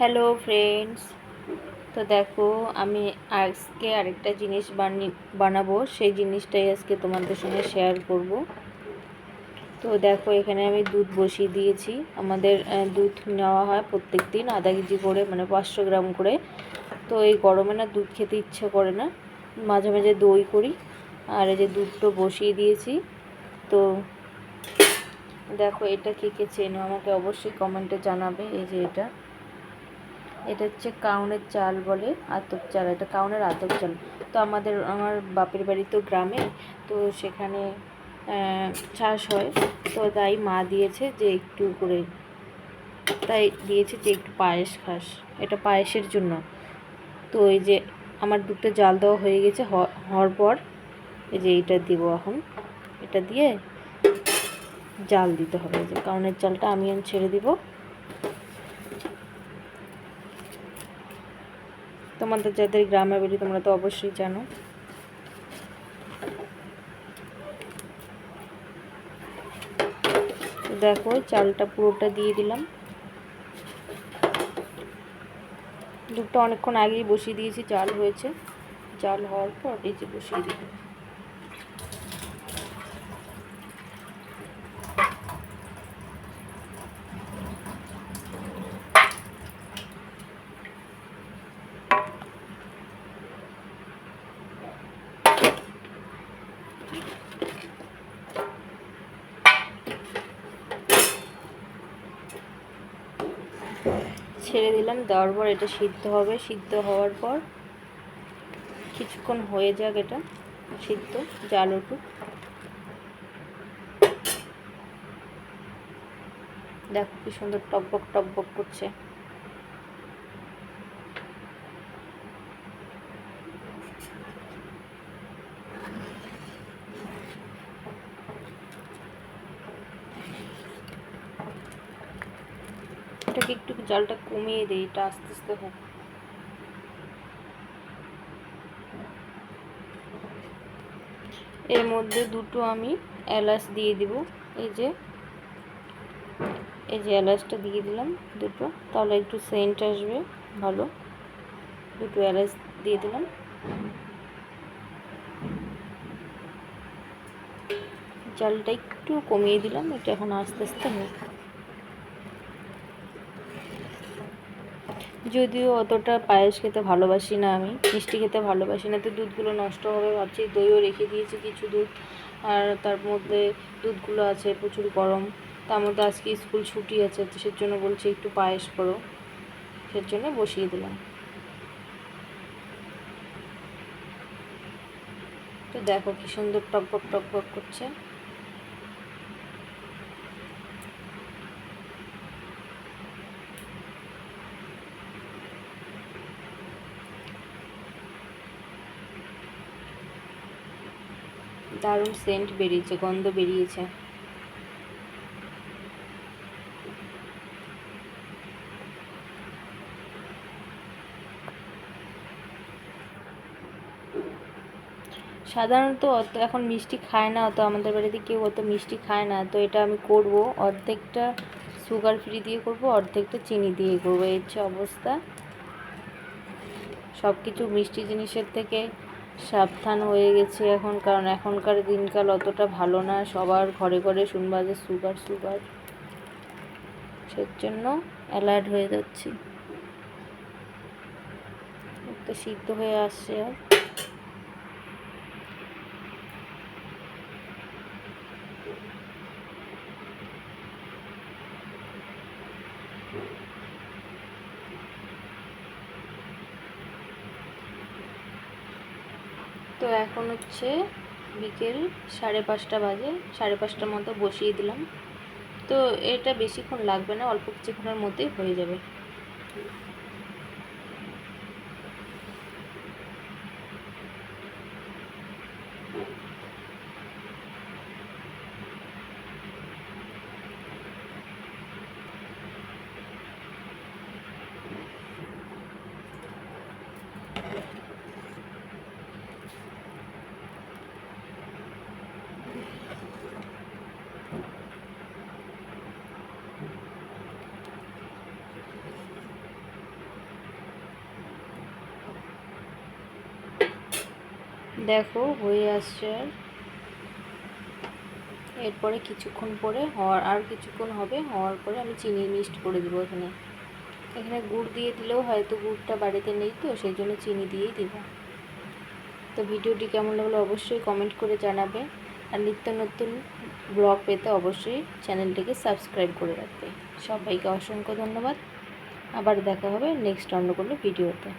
Hello friends তো দেখো, আমি আজকে আরেকটা জিনিস বানি, বানাবো। সেই জিনিসটাই আজকে তোমাদের সঙ্গে শেয়ার করব। তো দেখো, এখানে আমি দুধ বসিয়ে দিয়েছি। আমাদের দুধ নেওয়া হয় প্রত্যেক দিন আধা কেজি করে মানে পাঁচশো গ্রাম করে। তো এই গরমে না দুধ খেতে ইচ্ছে করে না। মাঝে মাঝে দই করি। আর এই যে দুধটা বসিয়ে দিয়েছি। তো দেখো, এটা কে কে চেনো? আমাকে অবশ্যই কমেন্টে জানাবে। এই যে এটা। এটা হচ্ছে কাউনের চাল বলে আতপ চাল, এটা কাউনের আতপ চাল। তো আমাদের, আমার বাপের বাড়ি তো গ্রামে, তো সেখানে চাষ হয়। তো তাই মা দিয়েছে যে একটু করে, তাই দিয়েছে যে একটু পায়েস খাস, এটা পায়েসের জন্য। তো এই যে আমার দুধটা জাল দেওয়া হয়ে গেছে হওয়ার পর এই যে এইটা দিব এখন। এটা দিয়ে জাল দিতে হবে যে কাউনের চালটা আমি ছেড়ে দিব। তোমাদের যাদের গ্রামে বাড়ি তোমরা তো অবশ্যই জানো। দেখো, চালটা পুরোটা দিয়ে দিলাম। দুধটা অনেকক্ষণ আগেই বসিয়ে দিয়েছি চাল হয়েছে। চাল হওয়ার পর এই যে বসিয়ে দিলাম। ছেড়ে দিলাম, দেওয়ার পর এটা সিদ্ধ হবে। সিদ্ধ হওয়ার পর কিছুক্ষণ হয়ে যাক এটা, সিদ্ধ, জাল উঠুক। দেখো কি সুন্দর টকবক টকবক করছে। এটাকে একটু জালটা কমিয়ে দিই, এটা আস্তে আস্তে হোক। এর মধ্যে দুটো আমি এলাচ দিয়ে দিব। এই যে এই যে এলাচটা দিয়ে দিলাম দুটো। তাহলে একটু সেন্ট আসবে, ভালো। দুটো এলাচ দিয়ে দিলাম। জালটা একটু কমিয়ে দিলাম, এটা এখন আস্তে আস্তে হোক। যদিও অতটা পায়েস খেতে ভালোবাসি না আমি, মিষ্টি খেতে ভালোবাসি না, তো দুধগুলো নষ্ট হবে ভাবছি, দইও রেখে দিয়েছি কিছু দুধ, আর তার মধ্যে দুধগুলো আছে প্রচুর গরম, তার মধ্যে আজকে স্কুল ছুটি আছে, তো সের জন্য বলছি একটু পায়েস করো সের জন্য বসিয়ে দিলাম। তো দেখো কি সুন্দর টকবক টকবক করছে। দারুণ সেন্ট বেরিয়েছে, গন্ধ বেরিয়েছে। সাধারণত অত এখন মিষ্টি খায় না, অত আমাদের বাড়িতে কেউ অত মিষ্টি খায় না। তো এটা আমি করব, অর্ধেকটা সুগার ফ্রি দিয়ে করব, অর্ধেকটা চিনি দিয়ে করব। এই হচ্ছে অবস্থা সব কিছু মিষ্টি জিনিসের থেকে সাবধান হয়ে গেছে এখন, কারণ এখনকার দিনকাল অতটা ভালো না। সবার ঘরে ঘরে শুনবা যে সুগার সুগার। সের জন্য অ্যালার্ট হয়ে যাচ্ছি। তো সিদ্ধ হয়ে আসছে আর। তো এখন হচ্ছে বিকেল সাড়ে পাঁচটা বাজে, সাড়ে পাঁচটার মতো বসিয়ে দিলাম। তো এটা বেশিক্ষণ লাগবে না, অল্প কিছুক্ষণের মধ্যেই হয়ে যাবে। দেখো, হয়ে আসছে। এরপরে কিছুক্ষণ পরে হওয়ার, আর কিছুক্ষণ হবে, হওয়ার পরে আমি চিনি মিক্সড করে দেবো এখানে। এখানে গুড় দিয়ে দিলেও হয়তো গুড়টা বাড়িতে নেই তো, সেই জন্য চিনি দিয়েই দিব। তো ভিডিওটি কেমন লাগল অবশ্যই কমেন্ট করে জানাবে। আর নিত্য নতুন ব্লগ পেতে অবশ্যই চ্যানেলটিকে সাবস্ক্রাইব করে রাখবে। সবাইকে অসংখ্য ধন্যবাদ। আবার দেখা হবে নেক্সট অন্য কোনো ভিডিওতে।